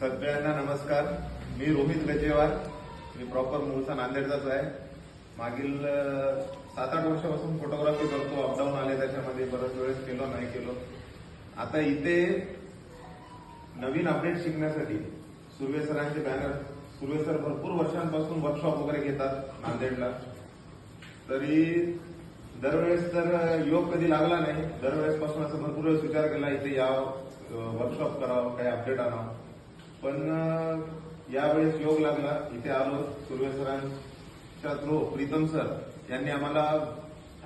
सगळ्यांना नमस्कार. मी रोहित गजेवार. मी प्रॉपर मूळचा नांदेडचाच आहे. मागील सात आठ वर्षापासून फोटोग्राफी करतो. अपडाऊन आले त्याच्यामध्ये. बऱ्याच वेळेस केलो नाही केलो. आता इथे नवीन अपडेट शिकण्यासाठी सुर्वे सरांचे बॅनर सुर्वे सर भरपूर वर्षांपासून वर्कशॉप वगैरे घेतात नांदेडला. तरी दरवेळेस तर योग कधी लागला नाही. दरवेळेस पासून असं भरपूर वेळेस विचार केला इथे या वर्कशॉप करावं काही अपडेट आणावं. पण यावेळेस योग लागला. इथे आलो सुर्वे सरांच्या थ्रू प्रीतम सर यांनी आम्हाला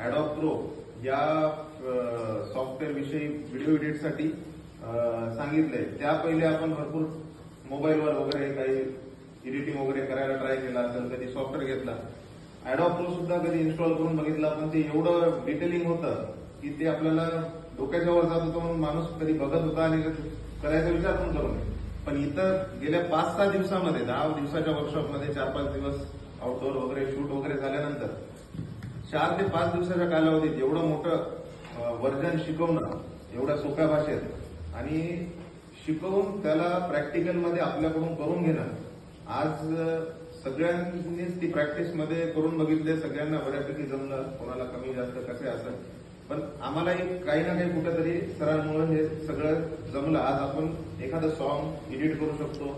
ऍडॉप प्रो या सॉफ्टवेअर विषयी व्हिडिओ एडिटसाठी सांगितलंय त्या पहिले आपण भरपूर मोबाईलवर वगैरे काही एडिटिंग वगैरे करायला ट्राय केला असेल कधी सॉफ्टवेअर घेतला. ऍडॉप प्रो सुद्धा कधी इन्स्टॉल करून बघितला पण ते एवढं डिटेलिंग होतं की ते आपल्याला डोक्याच्या वर जात होतं म्हणून माणूस कधी बघत होता आणि करायचा विचार पण करू नये. पण इथं गेल्या पाच सहा दिवसामध्ये दहा दिवसाच्या वर्कशॉपमध्ये चार पाच दिवस आउटडोअर वगैरे शूट वगैरे झाल्यानंतर चार ते पाच दिवसाच्या कालावधीत एवढं मोठं वर्जन शिकवणं एवढ्या सोप्या भाषेत आणि शिकवून त्याला प्रॅक्टिकलमध्ये आपल्याकडून करून घेणं आज सगळ्यांनीच ती प्रॅक्टिसमध्ये करून बघितले सगळ्यांना बऱ्यापैकी जमलं कोणाला कमी जास्त कसे असं. पण आम्हालाही काही ना काही कुठेतरी सरांमुळे हे सगळं जमलं. आज आपण एखादं सॉन्ग एडिट करू शकतो.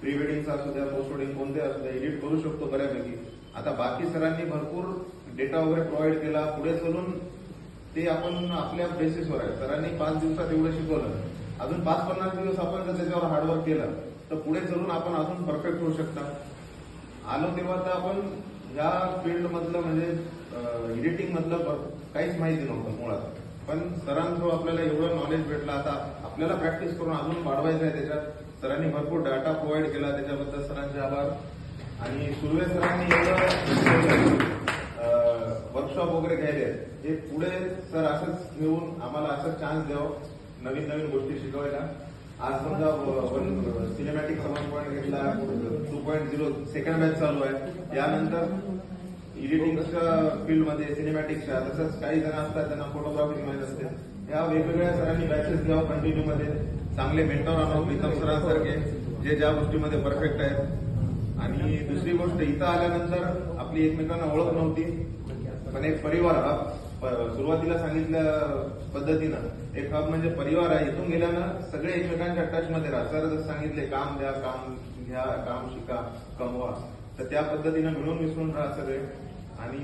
प्री वेडिंगचा असू द्या पोस्ट वेडिंग कोणते असू द्या एडिट करू शकतो बऱ्यापैकी. आता बाकी सरांनी भरपूर डेटा वगैरे प्रोव्हाइड केला. पुढे चलून ते आपण आपल्या बेसिसवर आहे. सरांनी पाच दिवसात एवढं शिकवलं. अजून पाच पन्नास दिवस आपण जर त्याच्यावर हार्डवर्क केलं तर पुढे चलून आपण अजून परफेक्ट होऊ शकता. आलो तेव्हा तर आपण या फील्ड मधलं म्हणजे एडिटिंग मधलं काहीच माहिती नव्हतं मुळात. पण सरांचं आपल्याला एवढं नॉलेज भेटलं. आता आपल्याला प्रॅक्टिस करून अजून वाढवायचं आहे त्याच्यात. सरांनी भरपूर डाटा प्रोव्हाइड केला त्याच्याबद्दल सरांचे आभार. आणि सुर्वे सरांनी एवढं वर्कशॉप वगैरे घ्यायले. आहेत हे पुढे सर असंच घेऊन आम्हाला असंच चान्स द्यावं. नवीन नवीन गोष्टी शिकवायला. आज समजा सिनेमॅटिक वन पॉईंट घेतला two point zero second batch चालू आहे. यानंतर एडिटिंगच्या फील्डमध्ये सिनेमॅटिकच्या तसंच काही जण असतात त्यांना फोटोग्राफी माहीत असते. या वेगवेगळ्या सरांनी बॅचेस घ्यावं कंटिन्यू मध्ये. चांगले मेंटॉर आणावं प्रीतम सरांसारखे जे ज्या गोष्टीमध्ये परफेक्ट आहेत. आणि दुसरी गोष्ट इथं आल्यानंतर आपली एकमेकांना ओळख नव्हती. पण एक परिवार हा सुरुवातीला सांगितल्या पद्धतीनं. एक हब म्हणजे परिवार आहे. इथून गेल्यानं सगळे एकमेकांच्या टचमध्ये राहतात. राहा सर जसं सांगितले काम द्या काम घ्या काम शिका कमवा. तर त्या पद्धतीनं मिळून मिसळून राहा सगळे. आणि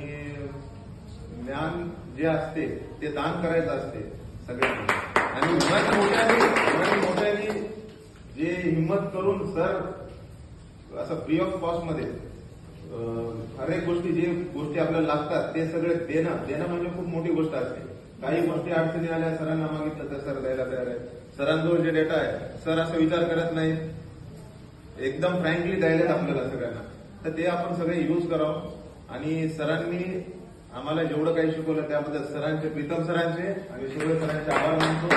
ज्ञान जे असते ते दान करायचं असते सगळ्यांना. आणि उन्हाच्या मोठ्याने मोठ्याने जे हिंमत करून सर असं फ्री ऑफ कॉस्ट अनेक गोष्टी जे गोष्टी आपल्याला लागतात ते सगळे देणं. देणं म्हणजे खूप मोठी गोष्ट असते. काही गोष्टी अडचणी आल्या सरांना मागितलं तर सर द्यायला तयार आहे सरांजवळ जे डेटा आहे सर असं विचार करत नाही एकदम फ्रँकली द्यायला आपल्याला सगळ्यांना. तर ते आपण सगळे युज करावं. आणि सरांनी आम्हाला जेवढं काही शिकवलं त्याबद्दल सरांचे प्रीतम सरांचे आणि सुरेश सरांचे आभार मानतो.